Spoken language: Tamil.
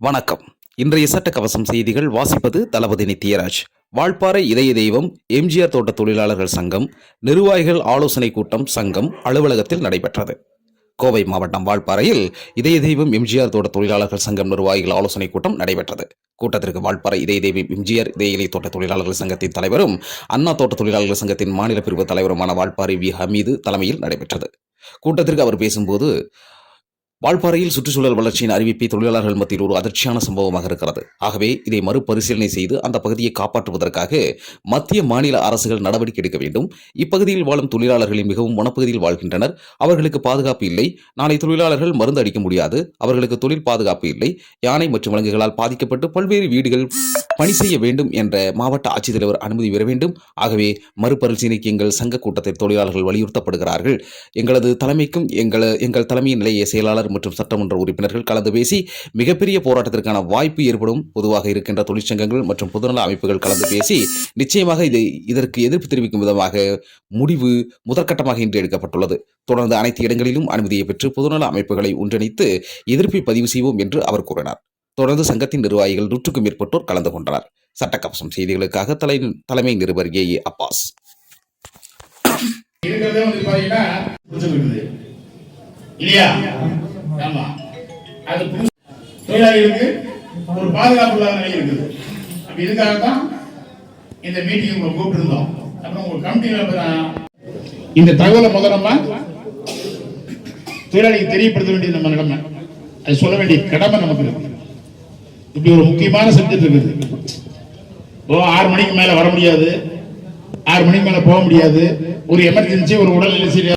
வணக்கம். இன்றைய சட்ட கவசம் செய்திகள் வாசிப்பது தளபதி நித்யராஜ். வால்பாறை இதய தெய்வம் எம்ஜிஆர் தோட்ட தொழிலாளர்கள் சங்கம் நிர்வாகிகள் ஆலோசனை கூட்டம் சங்கம் அலுவலகத்தில் நடைபெற்றது. கோவை மாவட்டம் வால்பாறையில் இதய தெய்வம் எம்ஜிஆர் தோட்ட தொழிலாளர்கள் சங்கம் நிர்வாகிகள் ஆலோசனை கூட்டம் நடைபெற்றது. கூட்டத்திற்கு வால்பாறை இதய தெய்வம் எம்ஜிஆர் இதய இலை தோட்ட தொழிலாளர்கள் சங்கத்தின் தலைவரும் அண்ணா தோட்ட தொழிலாளர்கள் சங்கத்தின் மாநில பிரிவு தலைவருமான வால்பாறை வி. ஹமீது தலைமையில் நடைபெற்றது. கூட்டத்திற்கு அவர் பேசும்போது வால்பாறையில் சுற்றுச்சூழல் வளர்ச்சியின் அறிவிப்பை தொழிலாளர்கள் மத்தியில் ஒரு அதிர்ச்சியான சம்பவமாக இருக்கிறது. ஆகவே இதை மறுபரிசீலனை செய்து அந்த பகுதியை காப்பாற்றுவதற்காக மத்திய மாநில அரசுகள் நடவடிக்கை எடுக்க வேண்டும். இப்பகுதியில் வாழும் தொழிலாளர்களின் மிகவும் வனப்பகுதியில் வாழ்கின்றனர். அவர்களுக்கு பாதுகாப்பு இல்லை. நாளை தொழிலாளர்கள் மருந்து அடிக்க முடியாது. அவர்களுக்கு தொழில் பாதுகாப்பு இல்லை. யானை மற்றும் விலங்குகளால் பாதிக்கப்பட்டு பல்வேறு வீடுகள் பணி செய்ய வேண்டும் என்ற மாவட்ட ஆட்சித்தலைவர் அனுமதி பெற வேண்டும். ஆகவே மறுபரிசீலனைக்கு எங்கள் சங்க கூட்டத்தில் தொழிலாளர்கள் வலியுறுத்தப்படுகிறார்கள். எங்களது தலைமைக்கும் எங்கள் எங்கள் தலைமையின் நிலைய செயலாளர் மற்றும் சட்டமன்ற உறுப்பினர்கள் கலந்து பேசி மிகப்பெரிய போராட்டத்திற்கான வாய்ப்பு ஏற்படும் பொதுவாக இருக்கின்ற தொழிற்சங்கங்கள் மற்றும் பொதுநல அமைப்புகள் கலந்து பேசி நிச்சயமாக இது இதற்கு எதிர்ப்பு தெரிவிக்கும் விதமாக முடிவு முதற்கட்டமாக இன்று எடுக்கப்பட்டுள்ளது. தொடர்ந்து அனைத்து இடங்களிலும் அனுமதியை பெற்று பொதுநல அமைப்புகளை ஒன்றிணைத்து எதிர்ப்பை பதிவு செய்வோம் என்று அவர் கூறினார். தொடர்ந்து சங்கத்தின் நிர்வாகிகள் நூற்றுக்கும் மேற்பட்டோர் கலந்து கொண்டனர். சட்டக்கவசம் செய்திகளுக்காக தலை தலைமை நிருபர் ஏ. ஏ. அப்பாஸ். இருக்கிறதே வந்து பாத்தீங்கன்னா இல்லையா ஆமா. அது தொழிலாளிகளுக்கு ஒரு பாதுகாப்பு இல்லாத நிலை இருக்குது. அப்ப இதுக்காக தான் இந்த மீட்டிங் உங்களை கூப்பிட்டுருந்தோம். அப்புறம் உங்க கமிட்டியில் இந்த தகவலை முதலமா நம்ம தொழிலாளிக்கு தெரியப்படுத்த வேண்டியது நம்ம நிலைமை. அது சொல்ல வேண்டிய கடமை நமக்கு இருக்கு. இப்படி ஒரு முக்கியமான சப்ஜெக்ட் இருக்குது. ஓ ஆறு மணிக்கு மேல வர முடியாது. ஆறு மணிக்கு மேல போக முடியாது. ஒரு எமர்ஜென்சி ஒரு உடல்நிலை சரியா